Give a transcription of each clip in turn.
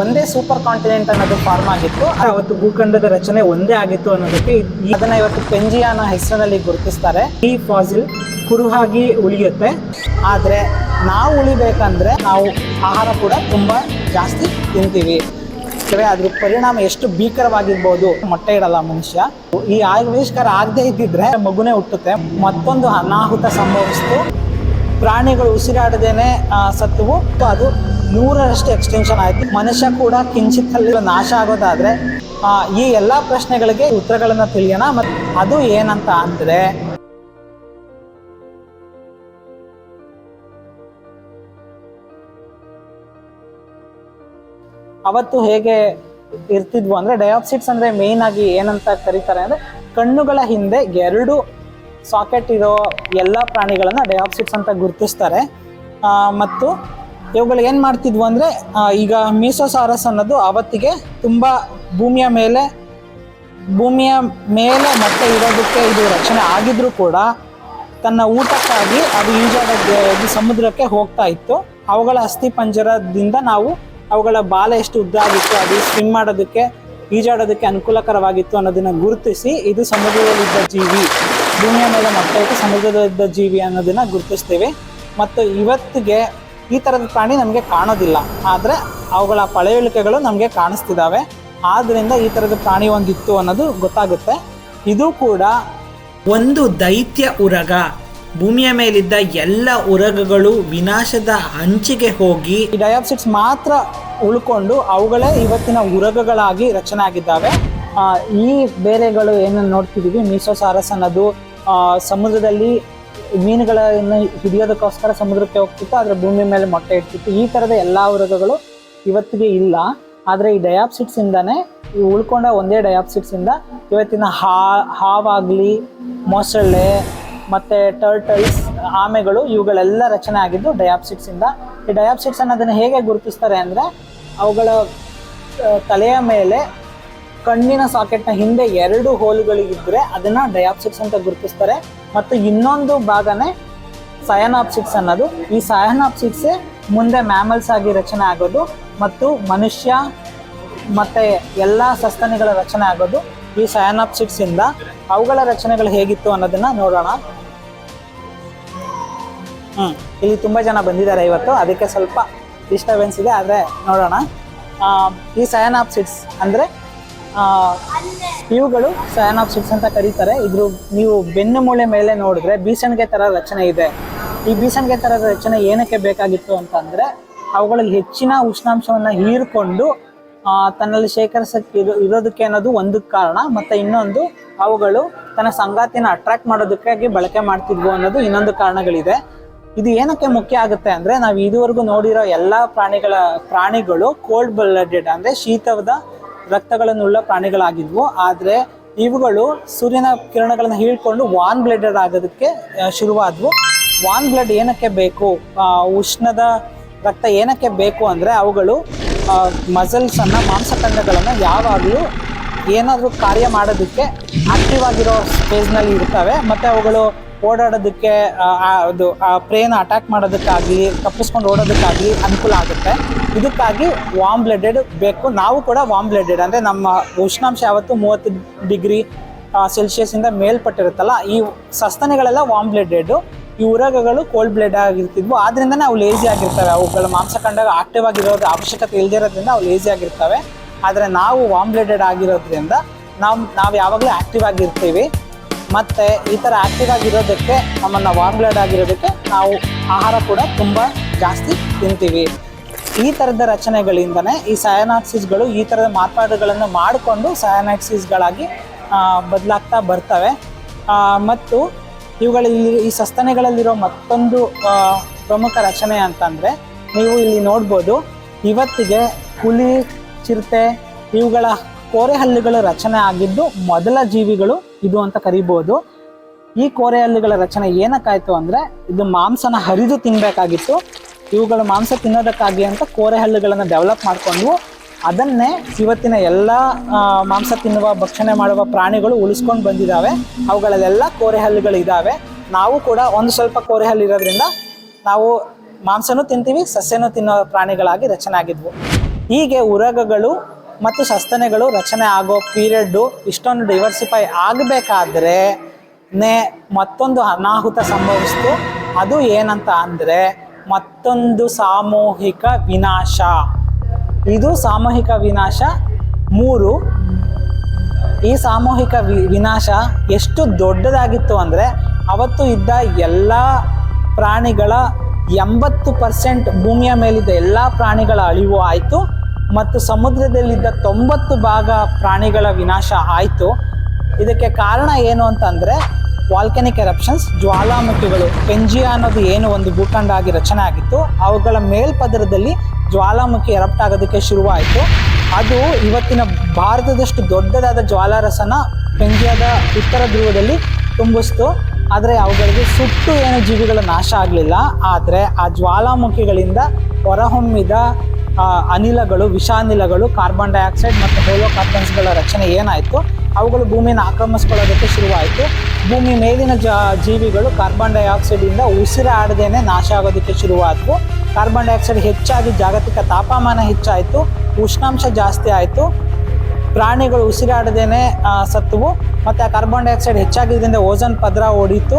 ಒಂದೇ super continent ಅನ್ನೋದು form ಆಗಿತ್ತು. ಅವತ್ತು ಭೂಖಂಡದ ರಚನೆ ಒಂದೇ ಆಗಿತ್ತು ಅನ್ನೋದಕ್ಕೆ ಅದನ್ನ ಇವತ್ತು ಪೆಂಜಿಯಾನ ಹೆಸರಿನಲ್ಲಿ ಗುರುತಿಸ್ತಾರೆ. ಈ ಫಾಸಿಲ್ ಕುರುಹಾಗಿ ಉಳಿಯುತ್ತೆ. ಆದ್ರೆ ನಾವು ಉಳಿಬೇಕಂದ್ರೆ ನಾವು ಆಹಾರ ಕೂಡ ತುಂಬಾ ಜಾಸ್ತಿ ತಿಂತೀವಿ. ಅದ್ರ ಪರಿಣಾಮ ಎಷ್ಟು ಭೀಕರವಾಗಿರ್ಬೋದು. ಮೊಟ್ಟೆ ಇಡಲ್ಲ ಮನುಷ್ಯ. ಈ ಆವಿಷ್ಕಾರ ಆಗದೆ ಇದ್ದಿದ್ರೆ ಮಗುನೇ ಹುಟ್ಟುತ್ತೆ. ಮತ್ತೊಂದು ಅನಾಹುತ ಸಂಭವಿಸ್ತು. ಪ್ರಾಣಿಗಳು ಉಸಿರಾಡದೇನೆ ಸತ್ತವು. ಅದು ನೂರರಷ್ಟು ಎಕ್ಸ್ಟೆನ್ಷನ್ ಆಯ್ತು. ಮನುಷ್ಯ ಕೂಡ ಕಿಂಚಿತ್ತಲ್ಲಿ ನಾಶ ಆಗೋದಾದ್ರೆ ಈ ಎಲ್ಲ ಪ್ರಶ್ನೆಗಳಿಗೆ ಉತ್ತರಗಳನ್ನು ತಿಳಿಯೋಣ. ಮತ್ತು ಅದು ಏನಂತ ಅಂದ್ರೆ, ಅವತ್ತು ಹೇಗೆ ಇರ್ತಿದ್ವು ಅಂದ್ರೆ ಡಯಾಕ್ಸಿಡ್ಸ್ ಅಂದ್ರೆ ಮೇನ್ ಆಗಿ ಏನಂತ ಕರೀತಾರೆ ಅಂದ್ರೆ, ಕಣ್ಣುಗಳ ಹಿಂದೆ ಎರಡು ಸಾಕೆಟ್ ಇರೋ ಎಲ್ಲ ಪ್ರಾಣಿಗಳನ್ನ ಡಯಾಕ್ಸಿಡ್ಸ್ ಅಂತ ಗುರುತಿಸ್ತಾರೆ. ಮತ್ತು ಇವುಗಳು ಏನು ಮಾಡ್ತಿದ್ವು ಅಂದರೆ ಈಗ ಮೀಸೋಸಾರಸ್ ಅನ್ನೋದು ಅವತ್ತಿಗೆ ತುಂಬ ಭೂಮಿಯ ಮೇಲೆ ಭೂಮಿಯ ಮೇಲೆ ಮತ್ತೆ ಇರೋದಕ್ಕೆ ಇದು ರಕ್ಷಣೆ ಆಗಿದ್ರೂ ಕೂಡ ತನ್ನ ಊಟಕ್ಕಾಗಿ ಅದು ಈಜಾಡಕ್ಕೆ ಇದು ಸಮುದ್ರಕ್ಕೆ ಹೋಗ್ತಾ ಇತ್ತು. ಅವುಗಳ ಅಸ್ಥಿ ಪಂಜರದಿಂದ ನಾವು ಅವುಗಳ ಬಾಲ ಎಷ್ಟು ಉದ್ದ ಆಗಿತ್ತು, ಅದು ಸ್ವಿಮ್ ಮಾಡೋದಕ್ಕೆ, ಈಜಾಡೋದಕ್ಕೆ ಅನುಕೂಲಕರವಾಗಿತ್ತು ಅನ್ನೋದನ್ನ ಗುರುತಿಸಿ ಇದು ಸಮುದ್ರದಲ್ಲಿದ್ದ ಜೀವಿ, ಭೂಮಿಯ ಮೇಲೆ ಇಟ್ಟು ಸಮುದ್ರದಲ್ಲಿದ್ದ ಜೀವಿ ಅನ್ನೋದನ್ನ ಗುರುತಿಸ್ತೇವೆ. ಮತ್ತು ಇವತ್ತಿಗೆ ಈ ಥರದ ಪ್ರಾಣಿ ನಮಗೆ ಕಾಣೋದಿಲ್ಲ. ಆದರೆ ಅವುಗಳ ಪಳೆಯುಳಿಕೆಗಳು ನಮಗೆ ಕಾಣಿಸ್ತಿದ್ದಾವೆ ಆದ್ದರಿಂದ ಈ ಥರದ ಪ್ರಾಣಿ ಒಂದಿತ್ತು ಅನ್ನೋದು ಗೊತ್ತಾಗುತ್ತೆ. ಇದು ಕೂಡ ಒಂದು ದೈತ್ಯ ಉರಗ. ಭೂಮಿಯ ಮೇಲಿದ್ದ ಎಲ್ಲ ಉರಗಗಳು ವಿನಾಶದ ಅಂಚಿಗೆ ಹೋಗಿ ಈ ಡಯಾಪ್ಸಿಡ್ಸ್ ಮಾತ್ರ ಉಳ್ಕೊಂಡು ಅವುಗಳೇ ಇವತ್ತಿನ ಉರಗಗಳಾಗಿ ರಚನೆ ಆಗಿದ್ದಾವೆ ಈ ಬೇರೆಗಳು ಏನನ್ನು ನೋಡ್ತಿದೀವಿ? ಮೀಸೋಸಾರಸ್ ಅನ್ನೋದು ಸಮುದ್ರದಲ್ಲಿ ಮೀನುಗಳನ್ನು ಹಿಡಿಯೋದಕ್ಕೋಸ್ಕರ ಸಮುದ್ರಕ್ಕೆ ಹೋಗ್ತಿತ್ತು, ಆದರೆ ಭೂಮಿ ಮೇಲೆ ಮೊಟ್ಟೆ ಇಡ್ತಿತ್ತು. ಈ ಥರದ ಎಲ್ಲ ಉರಗಗಳು ಇವತ್ತಿಗೆ ಇಲ್ಲ. ಆದರೆ ಈ ಡಯಾಪ್ಸಿಡ್ಸ್ ಇಂದಾನೆ ಈ ಉಳ್ಕೊಂಡ ಒಂದೇ ಡಯಾಪ್ಸಿಟ್ಸಿಂದ ಇವತ್ತಿನ ಹಾ, ಹಾವಾಗಲಿ, ಮೊಸಳೆ, ಮತ್ತು ಟರ್ಟಲ್ಸ್ ಆಮೆಗಳು ಇವುಗಳೆಲ್ಲ ರಚನೆ ಆಗಿದ್ದು ಡಯಾಪ್ಸಿಟ್ಸಿಂದ. ಈ ಡಯಾಪ್ಸಿಡ್ಸ್ ಅದನ್ನು ಹೇಗೆ ಗುರುತಿಸ್ತಾರೆ ಅಂದರೆ, ಅವುಗಳ ತಲೆಯ ಮೇಲೆ ಕಣ್ಣಿನ ಸಾಕೆಟ್ನ ಹಿಂದೆ ಎರಡು ಹೋಲುಗಳಿಗಿದ್ರೆ ಅದನ್ನ ಡಯಾಪ್ಸಿಕ್ಸ್ ಅಂತ ಗುರುತಿಸ್ತಾರೆ. ಮತ್ತು ಇನ್ನೊಂದು ಭಾಗನೇ ಸಯನಾಪ್ಸಿಕ್ಸ್ ಅನ್ನೋದು. ಈ ಸಯನಾಪ್ಸಿಕ್ಸ್ ಮುಂದೆ ಮ್ಯಾಮಲ್ಸ್ ಆಗಿ ರಚನೆ ಆಗೋದು ಮತ್ತು ಮನುಷ್ಯ ಮತ್ತೆ ಎಲ್ಲ ಸಸ್ತನಿಗಳ ರಚನೆ ಆಗೋದು. ಈ ಸಯನಾಪ್ಸಿಕ್ಸ್ ಇಂದ ಅವುಗಳ ರಚನೆಗಳು ಹೇಗಿತ್ತು ಅನ್ನೋದನ್ನ ನೋಡೋಣ. ಹ್ಮ್, ಇಲ್ಲಿ ತುಂಬಾ ಜನ ಬಂದಿದ್ದಾರೆ ಇವತ್ತು, ಅದಕ್ಕೆ ಸ್ವಲ್ಪ ಡಿಸ್ಟರ್ಬೆನ್ಸ್ ಇದೆ, ಆದರೆ ನೋಡೋಣ. ಈ ಸಯನಾಪ್ಸಿಡ್ಸ್ ಅಂದ್ರೆ ಆ, ಆಫ್ ಸಿಕ್ಸ್ ಅಂತ ಕರೀತಾರೆ. ಇದ್ರ ನೀವು ಬೆನ್ನು ಮೂಳೆ ಮೇಲೆ ನೋಡಿದ್ರೆ ಬೀಸಣಿಗೆ ತರ ರಚನೆ ಇದೆ. ಈ ಬೀಸಣಿಗೆ ತರ ರಚನೆ ಏನಕ್ಕೆ ಬೇಕಾಗಿತ್ತು ಅಂತಂದ್ರೆ ಅವುಗಳಲ್ಲಿ ಹೆಚ್ಚಿನ ಉಷ್ಣಾಂಶವನ್ನ ಹೀರ್ಕೊಂಡು ತನ್ನಲ್ಲಿ ಶೇಖರಿಸಕ್ಕೆ ಇರೋ- ಇರೋದಕ್ಕೆ ಅನ್ನೋದು ಒಂದು ಕಾರಣ. ಮತ್ತೆ ಇನ್ನೊಂದು ಅವುಗಳು ತನ್ನ ಸಂಗಾತಿನ ಅಟ್ರಾಕ್ಟ್ ಮಾಡೋದಕ್ಕಾಗಿ ಬಳಕೆ ಮಾಡ್ತಿದ್ವು ಅನ್ನೋದು ಇನ್ನೊಂದು ಕಾರಣಗಳಿದೆ. ಇದು ಏನಕ್ಕೆ ಮುಖ್ಯ ಆಗುತ್ತೆ ಅಂದ್ರೆ ನಾವು ಇದುವರೆಗೂ ನೋಡಿರೋ ಎಲ್ಲಾ ಪ್ರಾಣಿಗಳ ಪ್ರಾಣಿಗಳು ಕೋಲ್ಡ್ ಬ್ಲಡೆಡ್ ಅಂದ್ರೆ ಶೀತದ ರಕ್ತಗಳನ್ನುಳ್ಳ ಪ್ರಾಣಿಗಳಾಗಿದ್ವು. ಆದರೆ ಇವುಗಳು ಸೂರ್ಯನ ಕಿರಣಗಳನ್ನು ಹೀಳ್ಕೊಂಡು ವಾನ್ ಬ್ಲಡೆಡ್ ಆಗೋದಕ್ಕೆ ಶುರುವಾದ್ವು. ವಾನ್ ಬ್ಲಡ್ ಏನಕ್ಕೆ ಬೇಕು? ಉಷ್ಣದ ರಕ್ತ ಏನಕ್ಕೆ ಬೇಕು ಅಂದ್ರೆ ಅವುಗಳು ಮಸಲ್ಸ್ ಅನ್ನ ಮಾಂಸಖಂಡಗಳನ್ನ ಯಾವಾಗಲೂ ಏನಾದರೂ ಕಾರ್ಯ ಮಾಡೋದಕ್ಕೆ ಆಕ್ಟಿವ್ ಆಗಿರೋ ಸ್ಟೇಜ್ನಲ್ಲಿ ಇರ್ತವೆ. ಮತ್ತೆ ಅವುಗಳು ಓಡಾಡೋದಕ್ಕೆ ಆ, ಆ, ಅದು ಪ್ರೇನ ಅಟ್ಯಾಕ್ ಮಾಡೋದಕ್ಕಾಗಲಿ ತಪ್ಪಿಸ್ಕೊಂಡು ಓಡೋದಕ್ಕಾಗಲಿ ಅನುಕೂಲ ಆಗುತ್ತೆ. ಇದಕ್ಕಾಗಿ ವಾಮ್ ಬ್ಲಡೆಡ್ ಬೇಕು. ನಾವು ಕೂಡ ವಾಮ್ ಬ್ಲಡೆಡ್ ಅಂದರೆ ನಮ್ಮ ಉಷ್ಣಾಂಶ ಯಾವತ್ತು ಮೂವತ್ತು ಡಿಗ್ರಿ ಸೆಲ್ಸಿಯಸ್ಸಿಂದ ಮೇಲ್ಪಟ್ಟಿರುತ್ತಲ್ಲ, ಈ ಸಸ್ತನೆಗಳೆಲ್ಲ ವಾಮ್ ಬ್ಲಡೆಡ್ಡು ಈ ಉರಗಗಳು ಕೋಲ್ಡ್ ಬ್ಲಡ್ ಆಗಿರ್ತಿದ್ವು. ಆದ್ರಿಂದ ಅವು ಲೇಜಿ ಆಗಿರ್ತವೆ. ಅವುಗಳ ಕಂಡಾಗ ಆಕ್ಟಿವ್ ಆಗಿರೋದು, ಅವಶ್ಯಕತೆ ಇಲ್ಲದಿರೋದ್ರಿಂದ ಅವು ಲೇಜಿ ಆಗಿರ್ತವೆ. ಆದರೆ ನಾವು ವಾಮ್ ಬ್ಲಡೆಡ್ ಆಗಿರೋದ್ರಿಂದ ನಾವು ನಾವು ಯಾವಾಗಲೂ ಆಕ್ಟಿವ್ ಆಗಿರ್ತೀವಿ. ಮತ್ತು ಈ ಥರ ಆಕ್ಟಿವ್ ಆಗಿರೋದಕ್ಕೆ, ನಮ್ಮನ್ನು ವಾಮ್ ಬ್ಲಡ್ ಆಗಿರೋದಕ್ಕೆ ನಾವು ಆಹಾರ ಕೂಡ ತುಂಬ ಜಾಸ್ತಿ ತಿಂತೀವಿ. ಈ ಥರದ ರಚನೆಗಳಿಂದನೇ ಈ ಸಯನಾಕ್ಸಿಸ್ಗಳು ಈ ಥರದ ಮಾರ್ಪಾಡುಗಳನ್ನು ಮಾಡಿಕೊಂಡು ಸಯನಾಕ್ಸಿಸ್ಗಳಾಗಿ ಬದಲಾಗ್ತಾ ಬರ್ತವೆ. ಮತ್ತು ಇವುಗಳಲ್ಲಿ ಈ ಸಸ್ತನೆಗಳಲ್ಲಿರೋ ಮತ್ತೊಂದು ಪ್ರಮುಖ ರಚನೆ ಅಂತಂದರೆ ನೀವು ಇಲ್ಲಿ ನೋಡ್ಬೋದು, ಇವತ್ತಿಗೆ ಹುಲಿ, ಚಿರತೆ ಇವುಗಳ ಕೋರೆಹಲ್ಲುಗಳ ರಚನೆ ಆಗಿದ್ದು ಮೊದಲ ಜೀವಿಗಳು ಇದು ಅಂತ ಕರಿಬೋದು. ಈ ಕೋರೆಹಲ್ಲುಗಳ ರಚನೆ ಏನಕ್ಕಾಯ್ತು ಅಂದ್ರೆ ಇದು ಮಾಂಸನ ಹರಿದು ತಿನ್ಬೇಕಾಗಿತ್ತು. ಇವುಗಳು ಮಾಂಸ ತಿನ್ನೋದಕ್ಕಾಗಿ ಅಂತ ಕೋರೆ ಹಲ್ಲುಗಳನ್ನು ಡೆವಲಪ್ ಮಾಡಿಕೊಂಡು ಅದನ್ನೇ ಇವತ್ತಿನ ಎಲ್ಲ ಮಾಂಸ ತಿನ್ನುವ, ಭಕ್ಷಣೆ ಮಾಡುವ ಪ್ರಾಣಿಗಳು ಉಳಿಸ್ಕೊಂಡು ಬಂದಿದ್ದಾವೆ ಅವುಗಳಲ್ಲೆಲ್ಲ ಕೋರೆ ಹಲ್ಲುಗಳು ಇದ್ದಾವೆ ನಾವು ಕೂಡ ಒಂದು ಸ್ವಲ್ಪ ಕೋರೆ ಹಲ್ಲು ಇರೋದ್ರಿಂದ ನಾವು ಮಾಂಸನೂ ತಿಂತೀವಿ, ಸಸ್ಯನೂ ತಿನ್ನೋ ಪ್ರಾಣಿಗಳಾಗಿ ರಚನೆ ಆಗಿದ್ವು ಹೀಗೆ ಉರಗಗಳು ಮತ್ತು ಸಸ್ತನೆಗಳು ರಚನೆ ಆಗೋ ಪೀರಿಯಡ್ಡು ಇಷ್ಟೊಂದು ಡೈವರ್ಸಿಫೈ ಆಗಬೇಕಾದ್ರೆ ನೇ ಮತ್ತೊಂದು ಅನಾಹುತ ಸಂಭವಿಸ್ತು. ಅದು ಏನಂತ ಅಂದರೆ ಮತ್ತೊಂದು ಸಾಮೂಹಿಕ ವಿನಾಶ. ಇದು ಸಾಮೂಹಿಕ ವಿನಾಶ ಮೂರು. ಈ ಸಾಮೂಹಿಕ ವಿನಾಶ ಎಷ್ಟು ದೊಡ್ಡದಾಗಿತ್ತು ಅಂದರೆ ಅವತ್ತು ಇದ್ದ ಎಲ್ಲ ಪ್ರಾಣಿಗಳ ಎಂಬತ್ತು ಪರ್ಸೆಂಟ್ ಭೂಮಿಯ ಮೇಲಿದ್ದ ಎಲ್ಲ ಪ್ರಾಣಿಗಳ ಅಳಿವು ಆಯಿತು ಮತ್ತು ಸಮುದ್ರದಲ್ಲಿದ್ದ ತೊಂಬತ್ತು ಭಾಗ ಪ್ರಾಣಿಗಳ ವಿನಾಶ ಆಯಿತು. ಇದಕ್ಕೆ ಕಾರಣ ಏನು ಅಂತಂದರೆ ವಾಲ್ಕೆನಿಕ್ ಎರಪ್ಷನ್ಸ್ ಜ್ವಾಲಾಮುಖಿಗಳು ಪೆಂಜಿಯಾ ಅನ್ನೋದು ಏನು ಒಂದು ಭೂಖಂಡ ಆಗಿ ರಚನೆ ಆಗಿತ್ತು, ಅವುಗಳ ಮೇಲ್ಪದರದಲ್ಲಿ ಜ್ವಾಲಾಮುಖಿ ಎರಪ್ಟ್ ಆಗೋದಕ್ಕೆ ಶುರುವಾಯಿತು. ಅದು ಇವತ್ತಿನ ಭಾರತದಷ್ಟು ದೊಡ್ಡದಾದ ಜ್ವಾಲಾರಸನ ಪೆಂಜಿಯಾದ ಉತ್ತರ ಧ್ರುವದಲ್ಲಿ ತುಂಬಿಸ್ತು. ಆದರೆ ಅವುಗಳಿಗೆ ಸುಟ್ಟು ಏನು ಜೀವಿಗಳ ನಾಶ ಆಗಲಿಲ್ಲ. ಆದರೆ ಆ ಜ್ವಾಲಾಮುಖಿಗಳಿಂದ ಹೊರಹೊಮ್ಮಿದ ಅನಿಲಗಳು, ವಿಷಾನಿಲಗಳು ಕಾರ್ಬನ್ ಡೈಆಕ್ಸೈಡ್ ಮತ್ತು ಹೋಲೋಕಾರ್ಬನ್ಸ್ಗಳ ರಚನೆ ಏನಾಯಿತು? ಅವುಗಳು ಭೂಮಿಯನ್ನು ಆಕ್ರಮಿಸ್ಕೊಳ್ಳೋದಕ್ಕೆ ಶುರುವಾಯಿತು. ಭೂಮಿ ಮೇಲಿನ ಜೀವಿಗಳು ಕಾರ್ಬನ್ ಡೈಆಕ್ಸೈಡಿಂದ ಉಸಿರಾಡದೇನೆ ನಾಶ ಆಗೋದಕ್ಕೆ ಶುರುವಾದವು. ಕಾರ್ಬನ್ ಡೈಆಕ್ಸೈಡ್ ಹೆಚ್ಚಾಗಿ ಜಾಗತಿಕ ತಾಪಮಾನ ಹೆಚ್ಚಾಯಿತು. ಉಷ್ಣಾಂಶ ಜಾಸ್ತಿ ಆಯಿತು. ಪ್ರಾಣಿಗಳು ಉಸಿರಾಡದೇನೆ ಸತ್ತುವು. ಮತ್ತು ಆ ಕಾರ್ಬನ್ ಡೈಆಕ್ಸೈಡ್ ಹೆಚ್ಚಾಗಿದ್ದರಿಂದ ಓಝೋನ್ ಪದರ ಓಡಿತು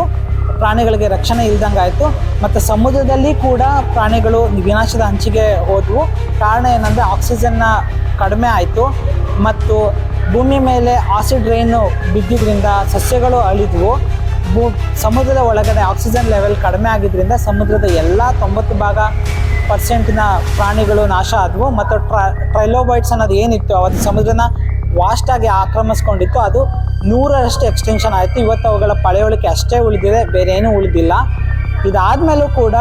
ಪ್ರಾಣಿಗಳಿಗೆ ರಕ್ಷಣೆ ಇಲ್ದಂಗೆ ಆಯಿತು ಮತ್ತು ಸಮುದ್ರದಲ್ಲಿ ಕೂಡ ಪ್ರಾಣಿಗಳು ವಿನಾಶದ ಹಂಚಿಗೆ ಹೋದವು. ಕಾರಣ ಏನಂದರೆ ಆಕ್ಸಿಜನ್ನ ಕಡಿಮೆ ಆಯಿತು. ಮತ್ತು ಭೂಮಿ ಮೇಲೆ ಆಸಿಡ್ ರೈನು ಬಿದ್ದಿದ್ದರಿಂದ ಸಸ್ಯಗಳು ಅಳಿದವು. ಭೂ, ಸಮುದ್ರದ ಒಳಗಡೆ ಆಕ್ಸಿಜನ್ ಲೆವೆಲ್ ಕಡಿಮೆ ಆಗಿದ್ದರಿಂದ ಸಮುದ್ರದ ಎಲ್ಲ ತೊಂಬತ್ತು ಭಾಗ ಪರ್ಸೆಂಟಿನ ಪ್ರಾಣಿಗಳು ನಾಶ ಆದವು. ಮತ್ತು ಟ್ರ ಟ್ರೈಲೋಬೈಟ್ಸ್ ಅನ್ನೋದು ಏನಿತ್ತು, ಅವತ್ತು ಸಮುದ್ರನ ವಾಸ್ಟಾಗಿ ಆಕ್ರಮಿಸ್ಕೊಂಡಿತ್ತು. ಅದು ನೂರರಷ್ಟು ಎಕ್ಸ್ಟೆನ್ಷನ್ ಆಯಿತು. ಇವತ್ತು ಅವುಗಳ ಪಳೆಯೋಳಿಕೆ ಅಷ್ಟೇ ಉಳಿದಿದೆ. ಬೇರೆ ಏನೂ ಉಳಿದಿಲ್ಲ. ಇದಾದಮೇಲೂ ಕೂಡ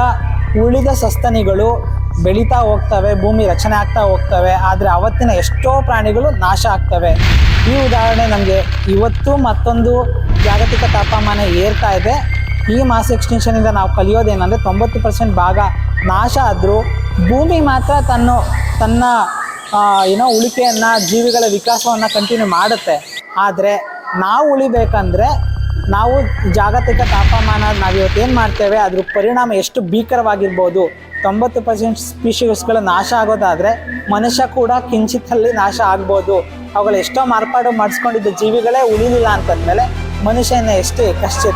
ಉಳಿದ ಸಸ್ತನಿಗಳು ಬೆಳೀತಾ ಹೋಗ್ತವೆ, ಭೂಮಿ ರಚನೆ ಆಗ್ತಾ ಹೋಗ್ತವೆ. ಆದರೆ ಅವತ್ತಿನ ಎಷ್ಟೋ ಪ್ರಾಣಿಗಳು ನಾಶ ಆಗ್ತವೆ. ಈ ಉದಾಹರಣೆ ನಮಗೆ ಇವತ್ತು ಮತ್ತೊಂದು ಜಾಗತಿಕ ತಾಪಮಾನ ಏರ್ತಾ ಇದೆ. ಈ ಮಾಸ್ ಎಕ್ಸ್ಟೆನ್ಷನಿಂದ ನಾವು ಕಲಿಯೋದೇನೆಂದರೆ ತೊಂಬತ್ತು ಪರ್ಸೆಂಟ್ ಭಾಗ ನಾಶ ಆದರೂ ಭೂಮಿ ಮಾತ್ರ ತನ್ನ ತನ್ನ ಏನೋ ಉಳಿಕೆಯನ್ನು, ಜೀವಿಗಳ ವಿಕಾಸವನ್ನು ಕಂಟಿನ್ಯೂ ಮಾಡುತ್ತೆ. ಆದರೆ, ನಾವು ಉಳಿಬೇಕಂದ್ರೆ, ನಾವು ಜಾಗತಿಕ ತಾಪಮಾನ ನಾವು ಇವತ್ತು ಏನು ಮಾಡ್ತೇವೆ, ಅದ್ರ ಪರಿಣಾಮ ಎಷ್ಟು ಭೀಕರವಾಗಿರ್ಬೋದು. ತೊಂಬತ್ತು ಪರ್ಸೆಂಟ್ ಸ್ಪೀಷಿಸ್ಗಳು ನಾಶ ಆಗೋದಾದರೆ, ಮನುಷ್ಯ ಕೂಡ ಕಿಂಚಿತ್ತಲ್ಲಿ ನಾಶ ಆಗ್ಬೋದು. ಅವುಗಳು ಎಷ್ಟೋ ಮಾರ್ಪಾಡು ಮಾಡಿಸ್ಕೊಂಡಿದ್ದ ಜೀವಿಗಳೇ ಉಳಿಲಿಲ್ಲ ಅಂತಂದಮೇಲೆ, ಮನುಷ್ಯನ ಎಷ್ಟು ಕಷ್ಟ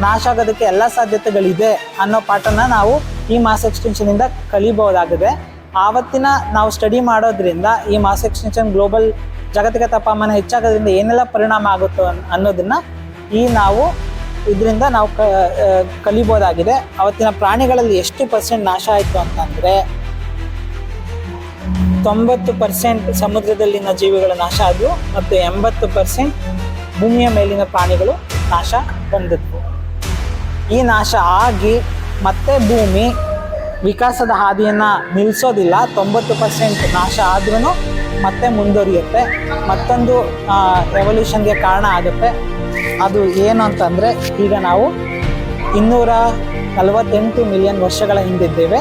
ನಾಶ ಆಗೋದಕ್ಕೆ ಎಲ್ಲ ಸಾಧ್ಯತೆಗಳಿದೆ ಅನ್ನೋ ಪಾಠನ ನಾವು ಈ ಮಾಸ್ ಎಕ್ಸ್ಟೆನ್ಷನಿಂದ ಕಲಿಬಹುದಾಗಿದೆ. ಆವತ್ತಿನ ನಾವು ಸ್ಟಡಿ ಮಾಡೋದ್ರಿಂದ ಈ ಮಾಸ್ ಎಕ್ಸ್ಟೆನ್ಷನ್ ಗ್ಲೋಬಲ್ ಜಾಗತಿಕ ತಾಪಮಾನ ಹೆಚ್ಚಾಗೋದ್ರಿಂದ ಏನೆಲ್ಲ ಪರಿಣಾಮ ಆಗುತ್ತೋ ಅನ್- ಅನ್ನೋದನ್ನ ಈ ನಾವು ಇದರಿಂದ ನಾವು ಕ ಕಲಿಬೋದಾಗಿದೆ. ಅವತ್ತಿನ ಪ್ರಾಣಿಗಳಲ್ಲಿ ಎಷ್ಟು ಪರ್ಸೆಂಟ್ ನಾಶ ಆಯಿತು ಅಂತಂದರೆ ತೊಂಬತ್ತು ಪರ್ಸೆಂಟ್ ಸಮುದ್ರದಲ್ಲಿನ ಜೀವಿಗಳ ನಾಶ ಆದವು ಮತ್ತು ಎಂಬತ್ತು ಪರ್ಸೆಂಟ್ ಭೂಮಿಯ ಮೇಲಿನ ಪ್ರಾಣಿಗಳು ನಾಶ ಹೊಂದಿದ್ವು. ಈ ನಾಶ ಆಗಿ ಮತ್ತೆ ಭೂಮಿ ವಿಕಾಸದ ಹಾದಿಯನ್ನು ನಿಲ್ಲಿಸೋದಿಲ್ಲ ತೊಂಬತ್ತು ಪರ್ಸೆಂಟ್ ನಾಶ ಆದ್ರೂ ಮತ್ತೆ ಮುಂದುವರಿಯುತ್ತೆ. ಮತ್ತೊಂದು ರೆವಲ್ಯೂಷನ್ಗೆ ಕಾರಣ ಆಗುತ್ತೆ. ಅದು ಏನು ಅಂತಂದರೆ, ಈಗ ನಾವು ಇನ್ನೂರ ನಲವತ್ತೆಂಟು ಮಿಲಿಯನ್ ವರ್ಷಗಳ ಹಿಂದಿದ್ದೇವೆ.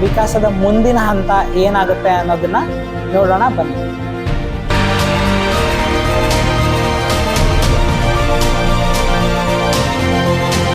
ವಿಕಾಸದ ಮುಂದಿನ ಹಂತ ಏನಾಗುತ್ತೆ ಅನ್ನೋದನ್ನ ನೋಡೋಣ ಬನ್ನಿ.